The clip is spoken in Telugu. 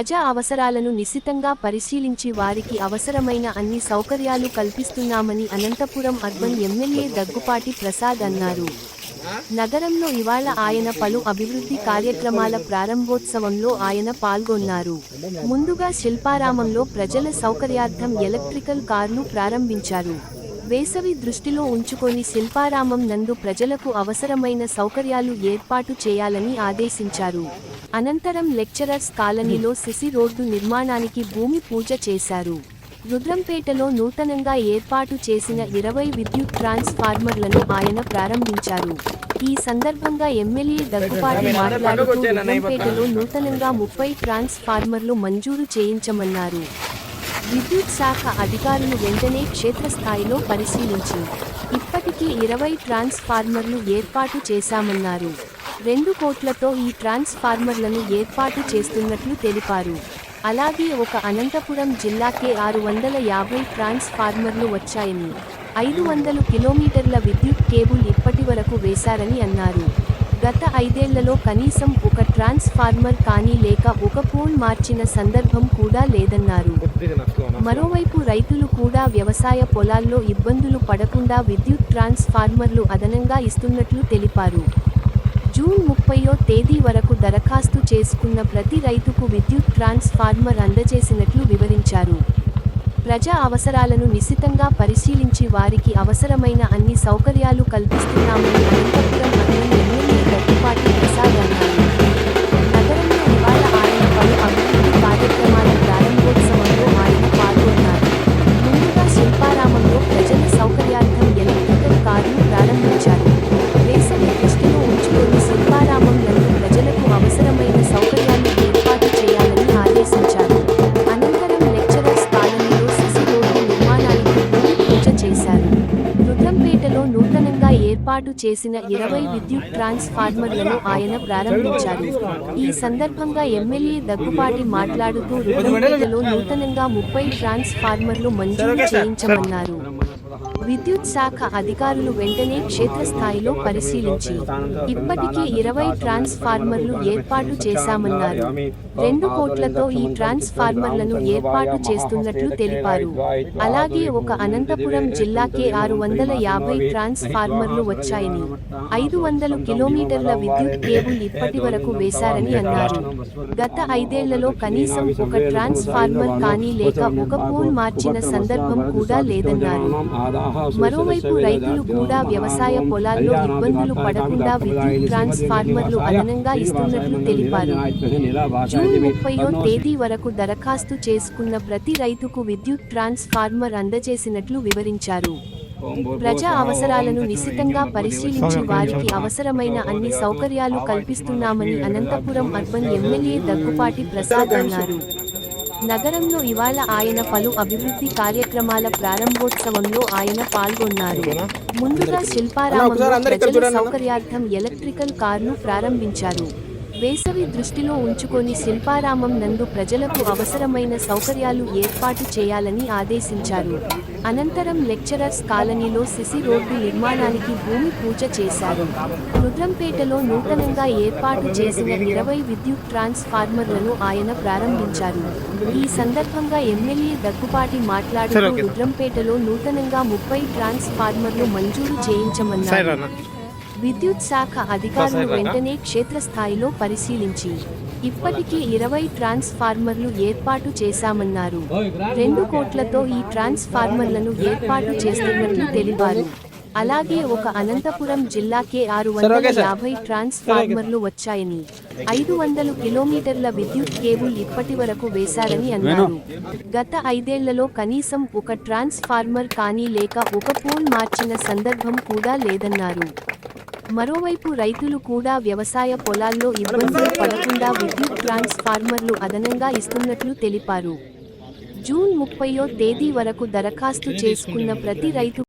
ప్రజా అవసరాలను నిశితంగా పరిశీలించి వారికి అవసరమైన అన్ని సౌకర్యాలు కల్పిస్తున్నామని అనంతపురం అర్బన్ ఎమ్మెల్యే దగ్గుపాటి ప్రసాద్ అన్నారు. నగరంలో ఇవాళ ఆయన పలు అభివృద్ధి కార్యక్రమాల ప్రారంభోత్సవంలో ఆయన పాల్గొన్నారు. ముందుగా శిల్పారామంలో ప్రజల సౌకర్యార్థం ఎలక్ట్రికల్ కార్లు ప్రారంభించారు. వేసవి దృష్టిలో ఉంచుకొని శిల్పారామం నందు ప్రజలకు అవసరమైన సౌకర్యాలు ఏర్పాటు చేయాలని ఆదేశించారు. అనంతరం లెక్చరర్స్ కాలనీలో సిసి రోడ్డు నిర్మాణానికి భూమి పూజ చేశారు. రుద్రంపేటలో నూతనంగా ఏర్పాటు చేసిన ఇరవై విద్యుత్ ట్రాన్స్ఫార్మర్లను ఆయన ప్రారంభించారు. ఈ సందర్భంగా ఎమ్మెల్యే దగ్గుపాటి మాట్లాడుతూ రుద్రంపేటలో నూతనంగా ముప్పై ట్రాన్స్ఫార్మర్లు మంజూరు చేయించమన్నారు. విద్యుత్ శాఖ అధికారులు వెంటనే క్షేత్రస్థాయిలో పరిశీలించి ఇప్పటికీ ఇరవై ట్రాన్స్ఫార్మర్లు ఏర్పాటు చేశామన్నారు. రెండు కోట్లతో ఈ ట్రాన్స్ఫార్మర్లను ఏర్పాటు చేస్తున్నట్లు తెలిపారు. అలాగే ఒక అనంతపురం జిల్లాకే ఆరు వందల యాభై ట్రాన్స్ఫార్మర్లు వచ్చాయని ఐదు వందలు కిలోమీటర్ల విద్యుత్ కేబుల్ ఇప్పటి వరకు వేశారని అన్నారు. గత ఐదేళ్ళలో కనీసం ఒక ట్రాన్స్ఫార్మర్ కానీ లేక ఒక పోల్ మార్చిన సందర్భం కూడా లేదన్నారు. మరోవైపు రైతులు కూడా వ్యవసాయ పొలాల్లో ఇబ్బందులు పడకుండా విద్యుత్ ట్రాన్స్ఫార్మర్లు అదనంగా ఇస్తున్నట్లు తెలిపారు. జూన్ ముప్పయో తేదీ వరకు దరఖాస్తు చేసుకున్న ప్రతి రైతుకు విద్యుత్ ట్రాన్స్ఫార్మర్ అందజేసినట్లు వివరించారు. ప్రజా అవసరాలను నిశితంగా పరిశీలించి వారికి అవసరమైన అన్ని సౌకర్యాలు కల్పిస్తున్నామని అనంతపురం ఏర్పాటు చేసిన ఇరవై విద్యుత్ ట్రాన్స్ఫార్మర్లను ఆయన ప్రారంభించారు. ఈ సందర్భంగా ఎమ్మెల్యే దగ్గుపాటి మాట్లాడుతూ రుద్రంపేటలో నూతనంగా ముప్పై ట్రాన్స్ఫార్మర్లు మంజూరు చేయించమన్నారు. విద్యుత్ శాఖ అధికారులు వెంటనే క్షేత్రస్థాయిలో పరిశీలించి ఇప్పటికే ఇరవై ట్రాన్స్ఫార్మర్లు ఏర్పాటు చేశామన్నారు. రెండు కోట్లతో ఈ ట్రాన్స్ఫార్మర్లను ఏర్పాటు చేస్తున్నట్లు తెలిపారు. అలాగే ఒక అనంతపురం జిల్లాకే ఆరు వందల యాభై ట్రాన్స్ఫార్మర్లు వచ్చాయని ఐదు వందల కిలోమీటర్ల విద్యుత్ కేబుల్ ఇప్పటి వరకు వేశారని అన్నారు. గత ఐదేళ్ళలో కనీసం ఒక ట్రాన్స్ఫార్మర్ కానీ లేక ఒక పోల్ మార్చిన సందర్భం కూడా లేదన్నారు. మరోవైపు రైతులు కూడా వ్యవసాయ పొలాల్లో ఇబ్బందులు పడకుండా విద్యుత్ ట్రాన్స్ఫార్మర్లు అదనంగా ఇస్తున్నట్లు తెలిపారు. జూన్ ముప్పయో తేదీ వరకు దరఖాస్తు చేసుకున్న ప్రతి రైతుకు విద్యుత్ ట్రాన్స్ఫార్మర్ అందజేసినట్లు వివరించారు. ప్రజా అవసరాలను నిశితంగా పరిశీలించి వారికి అవసరమైన అన్ని సౌకర్యాలు కల్పిస్తున్నామని అనంతపురం అర్బన్ ఎమ్మెల్యే దగ్గుపాటి ప్రసాద్ అన్నారు. నగరంలో ఇవాళ ఆయన పలు అభివృద్ధి కార్యక్రమాల ప్రారంభోత్సవంలో ఆయన పాల్గొన్నారు. ముందుగా శిల్పారామంలో ప్రజల సౌకర్యార్థం ఎలక్ట్రికల్ కార్ను ప్రారంభించారు. వేసవి దృష్టిలో ఉంచుకొని శిల్పారామం నందు ప్రజలకు అవసరమైన సౌకర్యాలు ఏర్పాటు చేయాలని ఆదేశించారు. అనంతరం లెక్చరర్స్ కాలనీలో సిసి రోడ్డు నిర్మాణానికి భూమి పూజ చేశారు. రుద్రంపేటలో నూతనంగా ఏర్పాటు చేసిన ఇరవై విద్యుత్ ట్రాన్స్ఫార్మర్లను ఆయన ప్రారంభించారు. ఈ సందర్భంగా ఎమ్మెల్యే దగ్గుపాటి మాట్లాడుతూ రుద్రంపేటలో నూతనంగా ముప్పై ట్రాన్స్ఫార్మర్లు మంజూరు చేయించమన్నారు. విద్యుత్ శాఖ అధికారులు వెంటనే క్షేత్రస్థాయిలో పరిశీలించి ఇప్పటికే ఇరవై ట్రాన్స్ఫార్మర్లు ఏర్పాటు చేశామన్నారు. రెండు కోట్లతో ఈ ట్రాన్స్ఫార్మర్లను ఏర్పాటు చేస్తున్నట్లు తెలిపారు. అలాగే ఒక అనంతపురం జిల్లాకే ఆరు వందల యాభై ట్రాన్స్ఫార్మర్లు వచ్చాయని ఐదు వందలు కిలోమీటర్ల విద్యుత్ కేబుల్ ఇప్పటి వరకు వేశారని అన్నారు. గత ఐదేళ్ళలో కనీసం ఒక ట్రాన్స్ఫార్మర్ కానీ లేక ఒక పోల్ మార్చిన సందర్భం కూడా లేదన్నారు. మరోవైపు రైతులు కూడా వ్యవసాయ పొలాల్లో ఇబ్బందులు పడకుండా విద్యుత్ ట్రాన్స్ఫార్మర్లు అదనంగా ఇస్తున్నట్లు తెలిపారు. జూన్ ముప్పయో తేదీ వరకు దరఖాస్తు చేసుకున్న ప్రతి రైతు